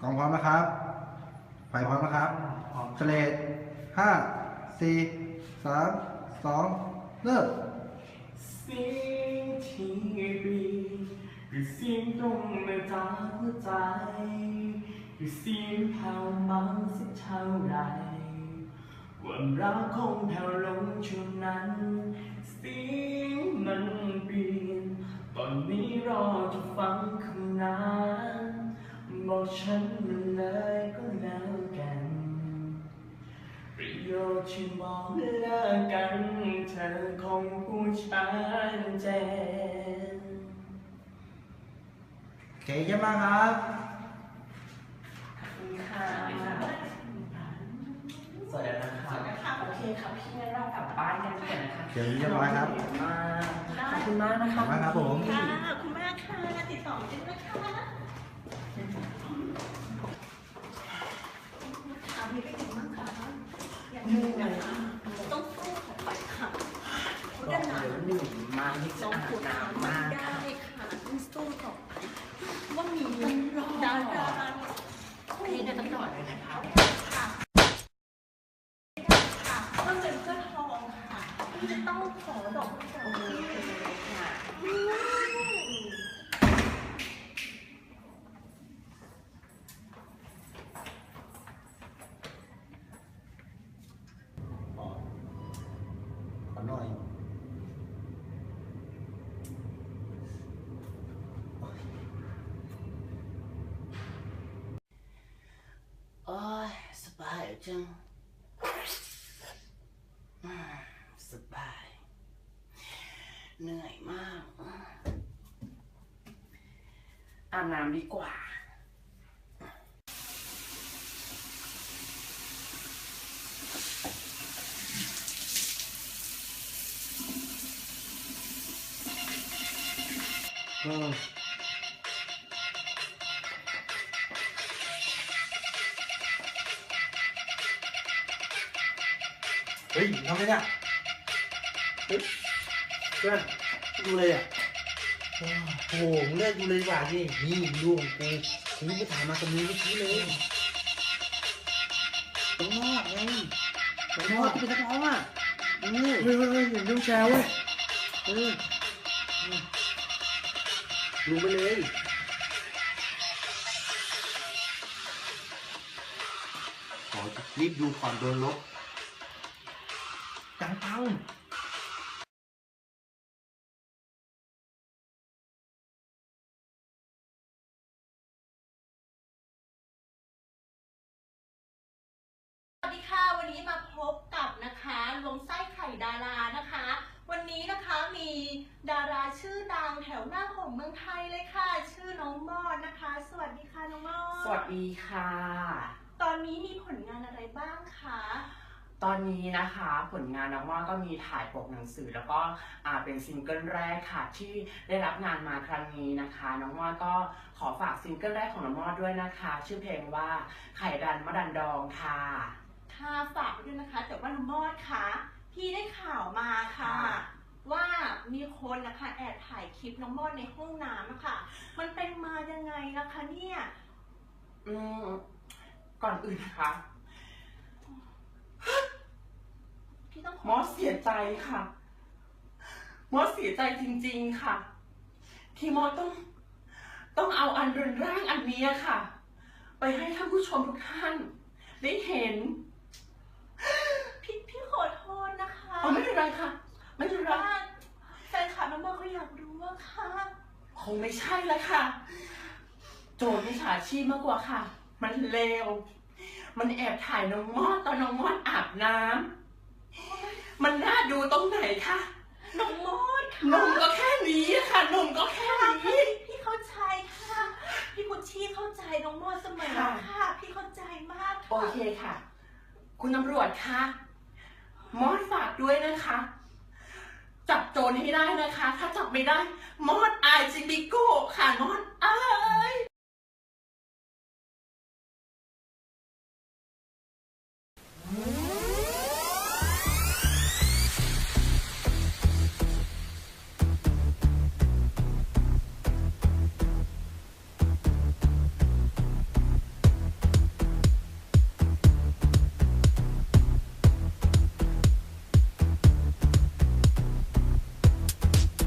กองพร้อมนะครับ ไฟพร้อมนะครับเฉลดห้าสี่สามสองเริ่มสียงที่รีคือสียงตรงมาจากหัวใจคือสียงแผ่วเบาสักเท่าไรความรักคงแผ่วลงช่วงนั้นสียงมันเปลี่ยนตอนนี้รอจะฟัง ฉันมาเลยก็แล้วกัน ประโยชน์ที่บอกเลิกกัน เธอคงพูดชัดเจนโอเคเยี่ยมมากครับ ค่ะสวัสดีนะคะ ค่ะโอเคค่ะพี่งั้นเรากลับบ้านกันเถอะนะคะเชิญเรียบร้อยครับมาขอบคุณมากนะขอบคะคุณมากครับผม ค่ะขอบคุณมากค่ะ ติดต่อกันนะคะถามมีไปถึงบ้างคะ อย่างหนึ่งนะต้องสู้ค่ะไปค่ะเพราะด้านหเลน้ายว่าหนึ่งมาที่สองคนมากได้ค่ะต้องสู้ต่อไปว่ามีดาราคนนี้จะต้องรอดเลยนะคะค่ะต้องเป็นเพื่อนทองค่ะที่จะต้องขอดอกไม้จากพี่ค่ะ ขอขอหน่อย โอ้ยสบาย จังสบาย เหนื่อยมากอาบน้ำดีกว่าเออ ฮ้ยทำไมเนี่ยเฮ้ยเพื่อนดูเลยอะโอ้โหมึงเลิกดูเลยดีกว่าสินี่มึงดูของกูกูไปถ่ายมากับมือเมื่อกี้เลยน้องนอกไงน้องนอกที่เป็นนักร้องอะเออเฮ้ยเฮ้ยเฮ้ยเห็นต้องแชร์เว้ยเออดูไปเลยขอรีบดูก่อนโดนลบจังปัง สวัสดีค่ะ วันนี้มาพบกับนะคะลงไส้ไข่ดารานะคะ วันนี้นะคะมีดาราชื่อดังแถวหน้าของเมืองไทยเลยค่ะ ชื่อน้องมอดนะคะ สวัสดีค่ะน้องมอดสวัสดีค่ะ ตอนนี้มีผลงานอะไรบ้างคะ ตอนนี้นะคะผลงานน้องว่าก็มีถ่ายปกหนังสือ แล้วก็อ่าเป็นซิงเกิลแรกค่ะที่ได้รับงานมาครั้งนี้นะคะ น้องว่าก็ขอฝากซิงเกิลแรกของน้องมอดด้วยนะคะ ชื่อเพลงว่าไข่ดันมะดันดองค่ะค่ะฝากไว้ด้วยนะคะแต่ว่าน้องมอดคะพี่ได้ข่าวมาค่ะค่ะ ว่ามีคนนะคะแอบถ่ายคลิปน้องมอดในห้องน้ำอะค่ะมันเป็นมายังไงนะคะเนี่ยอืมก่อนอื่นนะคะ พี่ต้องขมอสเสียใจค่ะ มอสเสียใจจริง ๆค่ะ ที่มอสต้อง ต้องเอาอันรุนแรงอันนี้ค่ะ ไปให้ท่านผู้ชมทุกท่าน ได้เห็นพี่พี่ขอโทษนะคะเอาไม่เป็นไรค่ะ ไม่เป็นไรว่าแฟนคลับน้องมอดเขาอยากรู้ว่าค่ะคงไม่ใช่แล้วค่ะ โจรมิจฉาชีพมากกว่าค่ะ มันเลวมันแอบถ่ายน้องมอดตอนน้องมอดอาบน้ำ มันน่าดูตรงไหนคะน้องมอดนค่ะมก็แค่นี้ค่ะนมก็แค่นี้ พี่เข้าใจค่ะ พี่พุชชี่เข้าใจน้องมอดเสมอค่ะค่ะ พี่เข้าใจมากโอค่ะเคค่ะ คุณตำรวจคะมอดฝากด้วยนะคะ จับโจรให้ได้นะคะ ถ้าจับไม่ได้ มอดอายจิบิโก้ค่ะมอดอาย